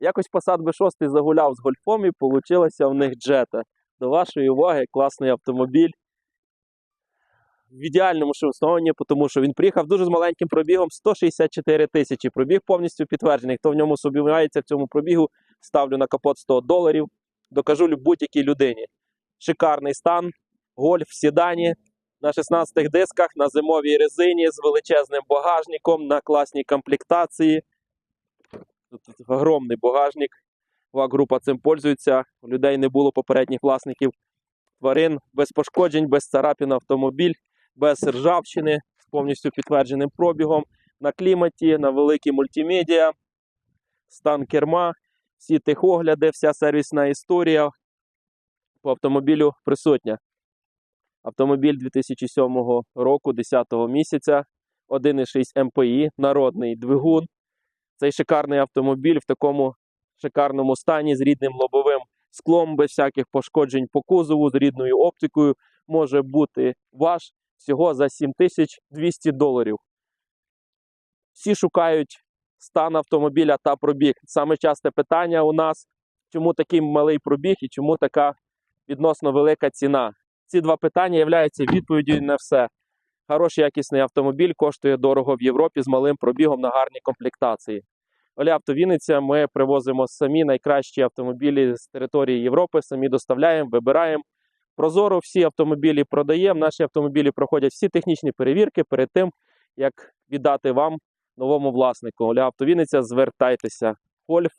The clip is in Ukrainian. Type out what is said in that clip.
Якось Passat B6 загуляв з гольфом і вийшла в них джета. До вашої уваги, класний автомобіль. В ідеальному шумствованні, тому що він приїхав дуже з маленьким пробігом 164 тисячі. Пробіг повністю підтверджений. Хто в ньому сумнівається в цьому пробігу, ставлю на капот 100 доларів. Докажу будь-якій людині. Шикарний стан, гольф в сідані на 16 дисках, на зимовій резині з величезним багажником, на класній комплектації. Тут огромний багажник. ВАГ-група цим пользується. У людей не було попередніх власників тварин без пошкоджень, без царапин автомобіль, без ржавчини, з повністю підтвердженим пробігом на кліматі, на великій мультимедіа, стан керма, всі техогляди, вся сервісна історія по автомобілю присутня. Автомобіль 2007 року, 10 місяця, 1,6 МПІ, народний двигун. Цей шикарний автомобіль в такому шикарному стані з рідним лобовим склом, без всяких пошкоджень по кузову, з рідною оптикою, може бути ваш всього за 7200 доларів. Всі шукають стан автомобіля та пробіг. Саме часте питання у нас, чому такий малий пробіг і чому така відносно велика ціна. Ці два питання являються відповіддю на все. Хороший якісний автомобіль коштує дорого в Європі з малим пробігом на гарній комплектації. Оля Автовінниця, ми привозимо самі найкращі автомобілі з території Європи, самі доставляємо, вибираємо. Прозоро всі автомобілі продаємо. Наші автомобілі проходять всі технічні перевірки перед тим, як віддати вам новому власнику. Оля Автовінниця, звертайтеся. Гольф